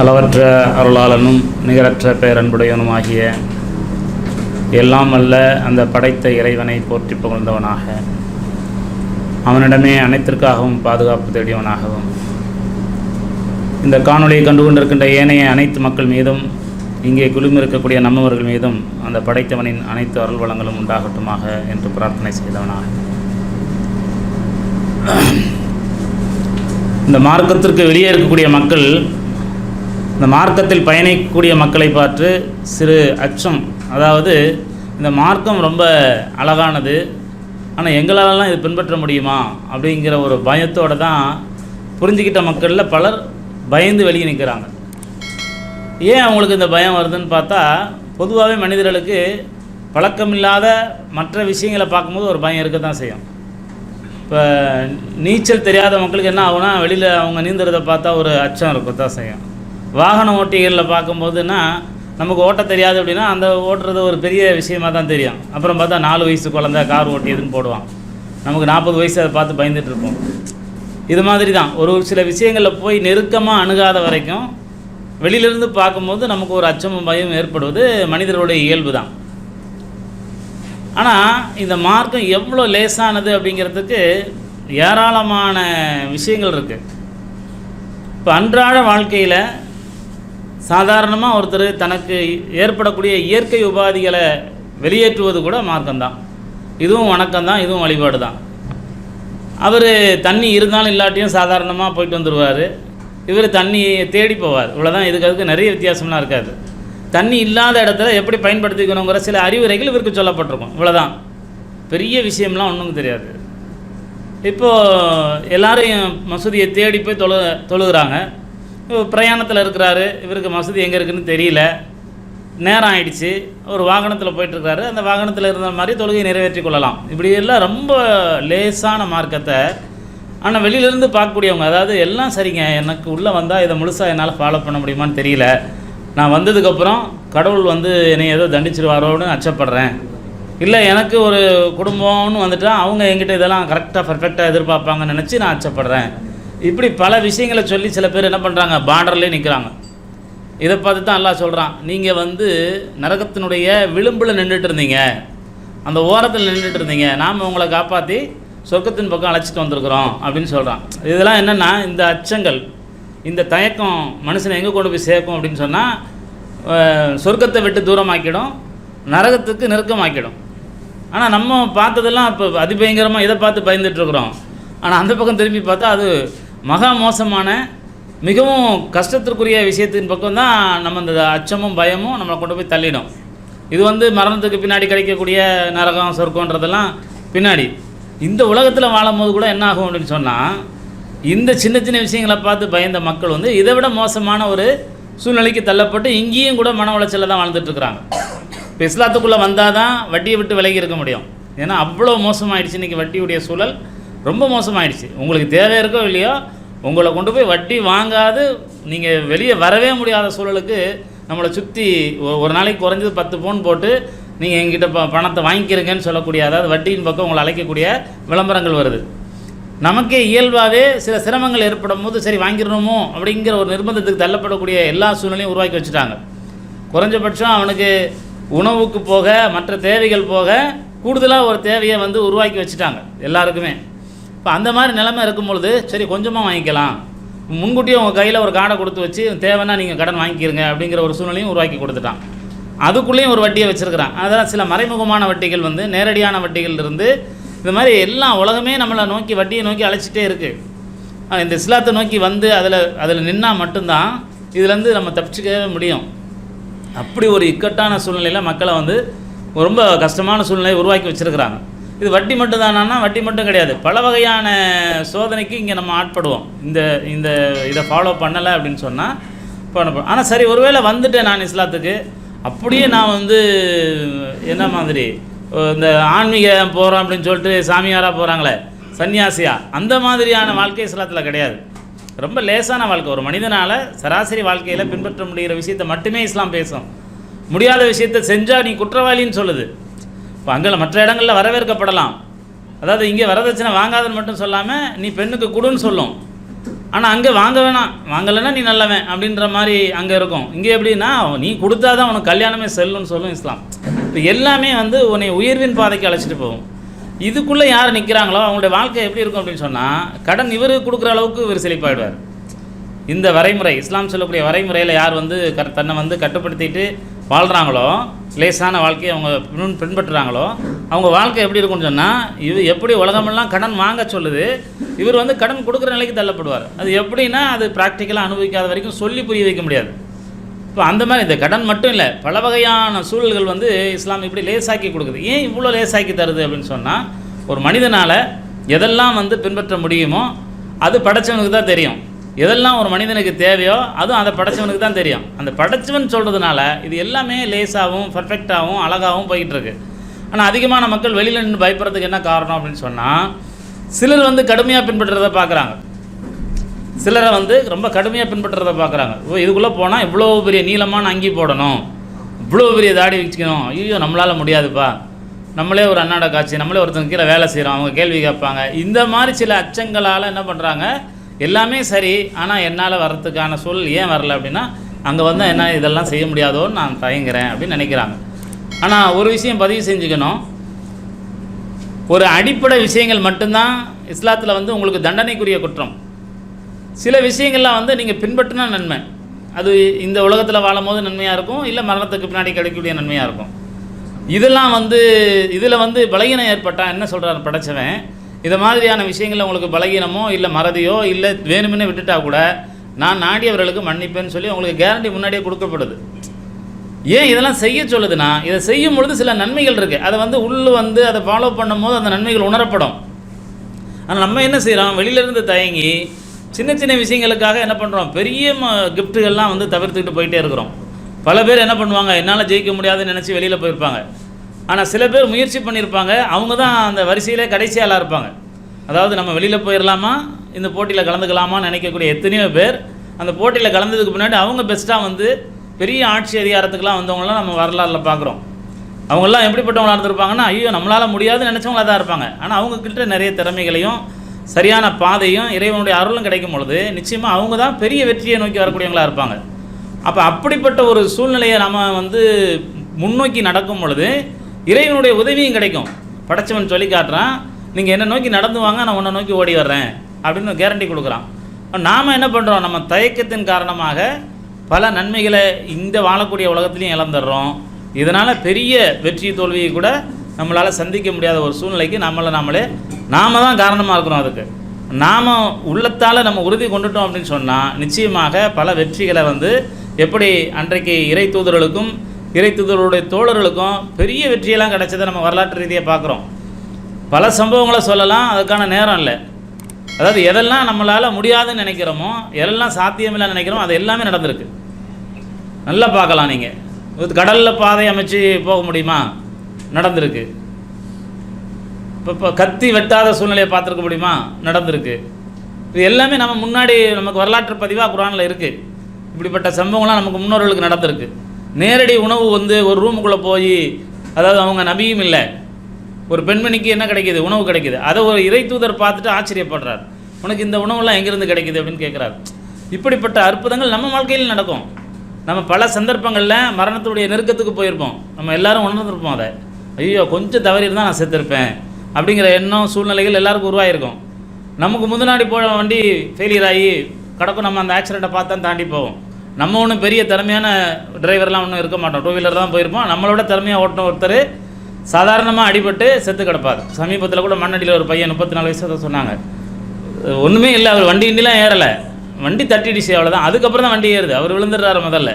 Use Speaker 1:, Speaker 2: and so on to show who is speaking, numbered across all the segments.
Speaker 1: அளவற்ற அருளாளனும் நிகரற்ற பேரன்புடையவனுமாகிய எல்லாம் அல்ல அந்த படைத்த இறைவனை போற்றி புகழ்ந்தவனாக. அவனிடமே அனைத்திற்காகவும் பாதுகாப்பு தேடியவனாகவும். இந்த காணொலியை கண்டு கொண்டிருக்கின்ற ஏனைய அனைத்து மக்கள் மீதும் இங்கே குழுமிருக்கக்கூடிய நம்மவர்கள் மீதும் அந்த படைத்தவனின் அனைத்து அருள் வளங்களும் உண்டாகட்டுமாக என்று பிரார்த்தனை செய்தவனாக. இந்த மார்க்கத்திற்கு வெளியே இருக்கக்கூடிய மக்கள் இந்த மார்க்கத்தில் பயணிக்கக்கூடிய மக்களை பார்த்து சிறு அச்சம் அதாவது இந்த மார்க்கம் ரொம்ப அழகானது ஆனால் எங்களாலலாம் இது பின்பற்ற முடியுமா? அப்படிங்கிற ஒரு பயத்தோடு தான் புரிஞ்சுக்கிட்ட மக்களில் பலர் பயந்து வெளியே நிற்கிறாங்க ஏன் அவங்களுக்கு இந்த பயம் வருதுன்னு பார்த்தா பொதுவாகவே மனிதர்களுக்கு பழக்கமில்லாத மற்ற விஷயங்களை பார்க்கும்போது ஒரு பயம் இருக்க தான் செய்யும். இப்போ நீச்சல் தெரியாத மக்களுக்கு என்ன ஆகும்னா வெளியில் அவங்க நீந்துறதை பார்த்தா ஒரு அச்சம் இருக்க தான் செய்யும். வாகன ஓட்டிகளில் பார்க்கும்போதுன்னா நமக்கு ஓட்ட தெரியாது அப்படின்னா அந்த ஓட்டுறது ஒரு பெரிய விஷயமா தான் தெரியும். அப்புறம் பார்த்தா நாலு வயசு குழந்த கார் ஓட்டியதுன்னு போடுவான். நமக்கு நாற்பது வயசு அதை பார்த்து பயந்துட்டு இருப்போம். இது மாதிரி தான். ஒரு ஒரு சில விஷயங்களில் போய் நெருக்கமாக அணுகாத வரைக்கும் வெளியிலிருந்து பார்க்கும்போது நமக்கு ஒரு அச்சமும் பயம் ஏற்படுவது மனிதர்களுடைய இயல்பு தான். ஆனால் இந்த மார்க்கம் எவ்வளோ லேசானது அப்படிங்கிறதுக்கு ஏராளமான விஷயங்கள் இருக்குது இப்போ அன்றாட வாழ்க்கையில் சாதாரணமாக ஒருத்தர் தனக்கு ஏற்படக்கூடிய இயற்கை உபாதிகளை வெளியேற்றுவது கூட மார்க்கம்தான். இதுவும் வணக்கம் தான் இதுவும் வழிபாடு தான் அவர் தண்ணி இருந்தாலும் இல்லாட்டியும் சாதாரணமாக போயிட்டு வந்துடுவார் இவர் தண்ணி தேடி போவார். இவ்வளோதான் இதுக்கு அதுக்கு நிறைய வித்தியாசம்லாம் இருக்காது. தண்ணி இல்லாத இடத்துல எப்படி பயன்படுத்திக்கணுங்கிற சில அறிவுரைகள் இவருக்கு சொல்லப்பட்டிருக்கும். இவ்வளோதான் பெரிய விஷயம்லாம் ஒன்றும் தெரியாது. இப்போது எல்லாரையும் மசூதியை தேடி போய் தொழு தொழுகிறாங்க. பிரயாணத்தில் இருக்கிறாரு. இவருக்கு மசூதி எங்கே இருக்குன்னு தெரியல. நேரம் ஆயிடுச்சு. ஒரு வாகனத்தில் போயிட்டுருக்காரு அந்த வாகனத்தில் இருந்த மாதிரி தொழுகையை நிறைவேற்றி கொள்ளலாம். இப்படி எல்லாம் ரொம்ப லேசான மார்க்கத்தை. ஆனால் வெளியிலேருந்து பார்க்கக்கூடியவங்க அதாவது எல்லாம் சரிங்க. எனக்கு உள்ளே வந்தால் இதை முழுசாக என்னால் ஃபாலோ பண்ண முடியுமான்னு தெரியல. நான் வந்ததுக்கப்புறம் கடவுள் வந்து என்னை ஏதோ தண்டிச்சிருவாரோன்னு அச்சப்படுறேன். இல்லை எனக்கு ஒரு குடும்பம்னு வந்துட்டால் அவங்க என்கிட்ட இதெல்லாம் கரெக்டாக பர்ஃபெக்டாக எதிர்பார்ப்பாங்கன்னு நினச்சி நான் அச்சப்படுறேன். இப்படி பல விஷயங்களை சொல்லி சில பேர் என்ன பண்ணுறாங்க பார்டர்லேயே நிற்கிறாங்க இதை பார்த்து தான் எல்லாம் சொல்கிறான் நீங்கள் வந்து நரகத்தினுடைய விளிம்பில் நின்றுட்டு இருந்தீங்க. அந்த ஓரத்தில் நின்றுட்டு இருந்தீங்க. நாம் உங்களை காப்பாற்றி சொர்க்கத்தின் பக்கம் அழைச்சிட்டு வந்திருக்கிறோம். அப்படின்னு சொல்கிறான் இதெல்லாம் என்னென்னா இந்த அச்சங்கள் இந்த தயக்கம் மனுஷனை எங்கே கொண்டு போய் சேர்க்கும் அப்படின்னு சொன்னால் சொர்க்கத்தை விட்டு தூரமாக்கிடும் நரகத்துக்கு நெருக்கமாக்கிடும். ஆனால் நம்ம பார்த்ததெல்லாம் இப்போ அதிபயங்கரமாக இதை பார்த்து பயந்துட்டுருக்குறோம் ஆனால் அந்த பக்கம் திரும்பி பார்த்தா அது மகா மோசமான மிகவும் கஷ்டத்திற்குரிய விஷயத்தின் பக்கம் தான் நம்ம இந்த அச்சமும் பயமும் நம்மளை கொண்டு போய் தள்ளிடும். இது வந்து மரணத்துக்கு பின்னாடி கிடைக்கக்கூடிய நரகம் சொர்க்கன்றதெல்லாம் பின்னாடி. இந்த உலகத்தில் வாழும்போது கூட என்ன ஆகும் அப்படின்னு சொன்னால் இந்த சின்ன சின்ன விஷயங்களை பார்த்து பயந்த மக்கள் வந்து இதை விட மோசமான ஒரு சூழ்நிலைக்கு தள்ளப்பட்டு இங்கேயும் கூட மன உளைச்சலில் தான் வாழ்ந்துட்டுருக்குறாங்க. இப்போ இஸ்லாத்துக்குள்ளே வந்தால் தான் வட்டியை விட்டு விலகி இருக்க முடியும். ஏன்னா அவ்வளோ மோசமாகிடுச்சு இன்றைக்கி வட்டியுடைய சூழல். ரொம்ப மோசமாயிடுச்சு. உங்களுக்கு தேவை இருக்கோ இல்லையோ உங்களை கொண்டு போய் வட்டி வாங்காது நீங்கள் வெளியே வரவே முடியாத சூழலுக்கு நம்மளை சுற்றி ஒரு நாளைக்கு குறைஞ்சது பத்து பவுன் போட்டு நீங்கள் எங்கிட்ட ப பணத்தை வாங்கிக்கிறீங்கன்னு சொல்லக்கூடிய அதாவது வட்டியின் பக்கம் உங்களை அழைக்கக்கூடிய விளம்பரங்கள் வருது. நமக்கே இயல்பாகவே சில சிரமங்கள் ஏற்படும் போது சரி வாங்கிடணுமோ அப்படிங்கிற ஒரு நிர்பந்தத்துக்கு தள்ளப்படக்கூடிய எல்லா சூழ்நிலையும் உருவாக்கி வச்சுட்டாங்க. குறைஞ்சபட்சம் அவனுக்கு உணவுக்கு போக மற்ற தேவைகள் போக கூடுதலாக ஒரு தேவையை வந்து உருவாக்கி வச்சுட்டாங்க எல்லாருக்குமே. இப்போ அந்த மாதிரி நிலைமை இருக்கும் பொழுது சரி கொஞ்சமாக வாங்கிக்கலாம். முன்கூட்டியே உங்கள் கையில் ஒரு கார்டை கொடுத்து வச்சு தேவைன்னா நீங்கள் கடன் வாங்கிக்கிறங்க அப்படிங்கிற ஒரு சூழ்நிலையும் உருவாக்கி கொடுத்துட்டான். அதுக்குள்ளேயும் ஒரு வட்டியை வச்சுருக்கிறான். அதெல்லாம் சில மறைமுகமான வட்டிகள் வந்து நேரடியான வட்டிகள் இருந்து இந்த மாதிரி எல்லாம் உலகமே நம்மளை நோக்கி வட்டியை நோக்கி அழைச்சிட்டே இருக்குது இந்த இஸ்லாத்தை நோக்கி வந்து அதில் அதில் நின்னால் மட்டும்தான் இதுலேருந்து நம்ம தப்பிச்சுக்கவே முடியும். அப்படி ஒரு இக்கட்டான சூழ்நிலையில் மக்களை வந்து ரொம்ப கஷ்டமான சூழ்நிலையை உருவாக்கி வச்சுருக்கிறாங்க. இது வட்டி மட்டும் தானா வட்டி மட்டும் கிடையாது. பல வகையான சோதனைக்கு இங்கே நம்ம ஆட்படுவோம். இந்த இந்த இதை ஃபாலோ பண்ணலை அப்படின்னு சொன்னால் பண்ண ஆனால் சரி ஒருவேளை வந்துட்டேன் நான் இஸ்லாத்துக்கு அப்படியே நான் வந்து என்ன மாதிரி இந்த ஆன்மீக போகிறோம் அப்படின்னு சொல்லிட்டு சாமியாராக போகிறாங்களே சன்னியாசியா அந்த மாதிரியான வாழ்க்கை இஸ்லாத்தில் கிடையாது. ரொம்ப லேசான வாழ்க்கை. ஒரு மனிதனால் சராசரி வாழ்க்கையில் பின்பற்ற முடிகிற விஷயத்தை மட்டுமே இஸ்லாம் பேசும். முடியாத விஷயத்தை செஞ்சால் நீ குற்றவாளின்னு சொல்லுது. இப்போ அங்கே மற்ற இடங்களில் வரவேற்கப்படலாம். அதாவது இங்கே வரதட்சணை வாங்காதன்னு மட்டும் சொல்லாமல் நீ பெண்ணுக்கு கொடுன்னு சொல்லும். ஆனால் அங்கே வாங்க வேணாம். வாங்கலைன்னா நீ நல்லவன் அப்படின்ற மாதிரி அங்கே இருக்கும். இங்கே எப்படின்னா நீ கொடுத்தா தான் உனக்கு கல்யாணமே செல்லுன்னு சொல்லும் இஸ்லாம். இப்போ எல்லாமே வந்து உன்னை உயர்வின் பாதைக்கு அழைச்சிட்டு போகும். இதுக்குள்ளே யார் நிற்கிறாங்களோ அவங்களுடைய வாழ்க்கை எப்படி இருக்கும் அப்படின்னு சொன்னால் கடன் இவருக்கு கொடுக்குற அளவுக்கு இவர் செழிப்பாயிடுவார். இந்த வரைமுறை இஸ்லாம் சொல்லக்கூடிய வரைமுறையில் யார் வந்து க தன்னை வந்து கட்டுப்படுத்திட்டு வாழ்கிறாங்களோ லேசான வாழ்க்கையை அவங்க பின் பின்பற்றுறாங்களோ அவங்க வாழ்க்கை எப்படி இருக்கும்னு சொன்னால் இது எப்படி உலகமெல்லாம் கடன் வாங்க சொல்லுது இவர் வந்து கடன் கொடுக்குற நிலைக்கு தள்ளப்படுவார். அது எப்படின்னா அது ப்ராக்டிக்கலாக அனுபவிக்காத வரைக்கும் சொல்லி புரிய வைக்க முடியாது. இப்போ அந்த மாதிரி இந்த கடன் மட்டும் இல்லை பல வகையான சூழல்கள் வந்து இஸ்லாம் இப்படி லேசாக்கி கொடுக்குது. ஏன் இவ்வளோ லேசாக்கி தருது அப்படின்னு சொன்னால் ஒரு மனிதனால் எதெல்லாம் வந்து பின்பற்ற முடியுமோ அது படைச்சவனுக்கு தான் தெரியும். எதெல்லாம் ஒரு மனிதனுக்கு தேவையோ அதுவும் அதை படைச்சவனுக்கு தான் தெரியும். அந்த படைச்சவன் சொல்கிறதுனால இது எல்லாமே லேசாகவும் பர்ஃபெக்டாகவும் அழகாகவும் போய்கிட்டு இருக்கு ஆனால் அதிகமான மக்கள் வெளியில் நின்று பயப்படுறதுக்கு என்ன காரணம் அப்படின்னு சொன்னால் சிலர் வந்து கடுமையாக பின்பற்றுறதை பார்க்குறாங்க. சிலரை வந்து ரொம்ப கடுமையாக பின்பற்றுறதை பார்க்குறாங்க. ஓ இதுக்குள்ளே போனால் இவ்வளோ பெரிய நீளமான அங்கி போடணும். இவ்வளோ பெரிய தாடி வச்சுக்கணும் ஐயோ நம்மளால் முடியாதுப்பா. நம்மளே ஒரு அன்னாட காட்சி நம்மளே ஒருத்தங்க கீழே வேலை செய்கிறோம் அவங்க கேள்வி கேட்பாங்க. இந்த மாதிரி சில அச்சங்களால் என்ன பண்ணுறாங்க எல்லாமே சரி ஆனால் என்னால் வர்றதுக்கான சூழல் ஏன் வரல அப்படின்னா அங்கே வந்தால் என்ன இதெல்லாம் செய்ய முடியாதோன்னு நான் தயங்குறேன் அப்படின்னு நினைக்கிறாங்க. ஆனால் ஒரு விஷயம் பதிவு செஞ்சுக்கணும். ஒரு அடிப்படை விஷயங்கள் மட்டும்தான் இஸ்லாத்தில் வந்து உங்களுக்கு தண்டனைக்குரிய குற்றம். சில விஷயங்கள்லாம் வந்து நீங்கள் பின்பற்றினா நன்மை. அது இந்த உலகத்தில் வாழும் போது நன்மையாக இருக்கும் இல்லை மரணத்துக்கு பின்னாடி கிடைக்கக்கூடிய நன்மையாக இருக்கும். இதெல்லாம் வந்து இதில் வந்து பலகீனம் ஏற்பட்டால் என்ன சொல்கிறார் படைச்சவன்? இது மாதிரியான விஷயங்களில் உங்களுக்கு பலகீனமோ இல்லை மறதியோ இல்லை வேணுமென்னு விட்டுட்டா கூட நான் நாடியவர்களுக்கு மன்னிப்பேன்னு சொல்லி உங்களுக்கு கேரண்டி முன்னாடியே கொடுக்கப்படுது. ஏன் இதெல்லாம் செய்ய சொல்லுதுன்னா இதை செய்யும் பொழுது சில நன்மைகள் இருக்குது அதை வந்து உள்ளு வந்து அதை ஃபாலோ பண்ணும்போது அந்த நன்மைகள் உணரப்படும். ஆனால் நம்ம என்ன செய்கிறோம் வெளியிலேருந்து தயங்கி சின்ன சின்ன விஷயங்களுக்காக என்ன பண்ணுறோம் பெரிய கிஃப்ட்டுகள்லாம் வந்து தவிர்த்துக்கிட்டு போயிட்டே இருக்கிறோம். பல பேர் என்ன பண்ணுவாங்க? என்னால் ஜெயிக்க முடியாதுன்னு நினச்சி வெளியில் போயிருப்பாங்க. ஆனால் சில பேர் முயற்சி பண்ணியிருப்பாங்க அவங்க தான் அந்த வரிசையில் கடைசி இருப்பாங்க. அதாவது நம்ம வெளியில் போயிடலாமா இந்த போட்டியில் கலந்துக்கலாமான்னு நினைக்கக்கூடிய எத்தனையோ பேர் அந்த போட்டியில் கலந்ததுக்கு முன்னாடி அவங்க பெஸ்ட்டாக வந்து பெரிய ஆட்சி அதிகாரத்துக்குலாம் வந்தவங்களாம் நம்ம வரலாறில் பார்க்குறோம் அவங்களாம் எப்படிப்பட்டவங்களா இருந்திருப்பாங்கன்னா ஐயோ நம்மளால் முடியாதுன்னு நினச்சவங்களா தான் இருப்பாங்க. ஆனால் அவங்கக்கிட்ட நிறைய திறமைகளையும் சரியான பாதையும் இறைவனுடைய அருளும் கிடைக்கும் பொழுது நிச்சயமாக அவங்க தான் பெரிய வெற்றியை நோக்கி வரக்கூடியவங்களா இருப்பாங்க. அப்போ அப்படிப்பட்ட ஒரு சூழ்நிலையை நம்ம வந்து முன்னோக்கி நடக்கும் பொழுது இறைவனுடைய உதவியும் கிடைக்கும். படைச்சவன் சொல்லி காட்டுறான் நீங்கள் என்ன நோக்கி நடந்து வாங்க நான் உன்னை நோக்கி ஓடி வர்றேன். அப்படின்னு கேரண்டி கொடுக்குறான். நாம் என்ன பண்ணுறோம் நம்ம தயக்கத்தின் காரணமாக பல நன்மைகளை இந்த வாழக்கூடிய உலகத்துலேயும் இழந்துடுறோம். இதனால் பெரிய வெற்றி தோல்வியை கூட நம்மளால் சந்திக்க முடியாத ஒரு சூழ்நிலைக்கு நம்மளை நாமளே நாம தான் காரணமாக இருக்கிறோம் அதுக்கு. நாம் உள்ளத்தால் நம்ம உறுதி கொண்டுட்டோம் அப்படின்னு சொன்னால் நிச்சயமாக பல வெற்றிகளை வந்து எப்படி அன்றைக்கு இறை தூதர்களுக்கும் இறைத்துதலுடைய தோழர்களுக்கும் பெரிய வெற்றியெல்லாம் கிடச்சதை நம்ம வரலாற்று ரீதியாக பார்க்குறோம். பல சம்பவங்களை சொல்லலாம் அதுக்கான நேரம் இல்லை. அதாவது எதெல்லாம் நம்மளால் முடியாதுன்னு நினைக்கிறோமோ எதெல்லாம் சாத்தியமில்லை நினைக்கிறோமோ அது எல்லாமே நடந்திருக்கு. நல்லா பார்க்கலாம் நீங்கள் கடலில் பாதை அமைச்சு போக முடியுமா? நடந்திருக்கு. இப்போ இப்போ கத்தி வெட்டாத சூழ்நிலையை பார்த்துருக்க முடியுமா? நடந்திருக்கு. இது எல்லாமே நம்ம முன்னாடி நமக்கு வரலாற்று பதிவாக குரானில் இருக்குது இப்படிப்பட்ட சம்பவங்கள்லாம் நமக்கு முன்னோர்களுக்கு நடந்திருக்கு. நேரடி உணவு வந்து ஒரு ரூமுக்குள்ளே போய் அதாவது அவங்க நபியும் இல்லை. ஒரு பெண்மணிக்கு என்ன கிடைக்கிது? உணவு கிடைக்கிது. அதை ஒரு இறை தூதர் பார்த்துட்டு ஆச்சரியப்படுறார். உனக்கு இந்த உணவுலாம் எங்கேருந்து கிடைக்குது அப்படின்னு கேட்குறாரு இப்படிப்பட்ட அற்புதங்கள் நம்ம வாழ்க்கையில் நடக்கும். நம்ம பல சந்தர்ப்பங்களில் மரணத்துடைய நெருக்கத்துக்கு போயிருப்போம். நம்ம எல்லாரும் உணர்ந்துருப்போம் அதை. ஐயோ கொஞ்சம் தவறி இருந்தால் நான் செத்துருப்பேன் அப்படிங்கிற எண்ணம் சூழ்நிலைகள் எல்லாருக்கும் உருவாயிருக்கும். நமக்கு முந்தினாடி போன வண்டி ஃபெயிலியர் ஆகி கடக்கும் நம்ம அந்த ஆக்சிடெண்ட்டை பார்த்து தான் தாண்டி போவோம். நம்ம ஒன்றும் பெரிய திறமையான டிரைவர்லாம் ஒன்றும் இருக்க மாட்டோம். டூ வீலர் தான் போயிருப்போம். நம்மளோட திறமையாக ஓட்டின ஒருத்தர் சாதாரணமாக அடிபட்டு செத்து கிடப்பார். சமீபத்தில் கூட மண்ணடியில் ஒரு பையன் முப்பத்தி நாலு வயசு தான் சொன்னாங்க. ஒன்றுமே இல்லை அவர் வண்டி இண்டிலாம் ஏறலை. வண்டி தட்டிடுச்சு அவ்வளோதான் அதுக்கப்புறம் தான் வண்டி ஏறுது. அவர் விழுந்துடுறாரு முதல்ல.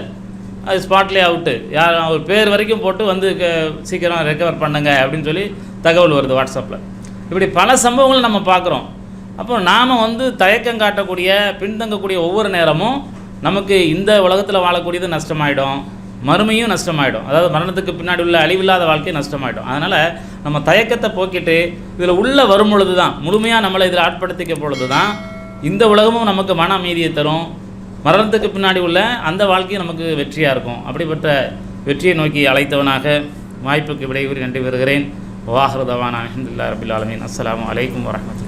Speaker 1: அது ஸ்பாட்லேயே அவுட்டு. யார் அவர் பேர் வரைக்கும் போட்டு வந்து க சீக்கிரம் ரெக்கவர் பண்ணுங்க அப்படின்னு சொல்லி தகவல் வருது வாட்ஸ்அப்பில் இப்படி பல சம்பவங்கள் நம்ம பார்க்குறோம். அப்போ நாம் வந்து தயக்கம் காட்டக்கூடிய பின்தங்கக்கூடிய ஒவ்வொரு நேரமும் நமக்கு இந்த உலகத்தில் வாழக்கூடியது நஷ்டமாயிடும் மறுமையும் நஷ்டமாயிடும். அதாவது மரணத்துக்கு பின்னாடி உள்ள அழிவில்லாத வாழ்க்கை நஷ்டமாயிடும். அதனால் நம்ம தயக்கத்தை போக்கிட்டு இதில் உள்ள வரும் பொழுது தான் முழுமையாக நம்மளை இதில் ஆட்படுத்திக்க பொழுது தான் இந்த உலகமும் நமக்கு மன அமைதியை தரும். மரணத்துக்கு பின்னாடி உள்ள அந்த வாழ்க்கையும் நமக்கு வெற்றியாக இருக்கும். அப்படிப்பட்ட வெற்றியை நோக்கி அழைத்தவனாக வாய்ப்புக்கு விடைபெறி நன்றி பெறுகிறேன் வாஹருதவான் அஹமதுல்லா ரபில் ஆலமின். அஸ்லாம் வலைக்கம் வரஹ்மத்துல்லாஹி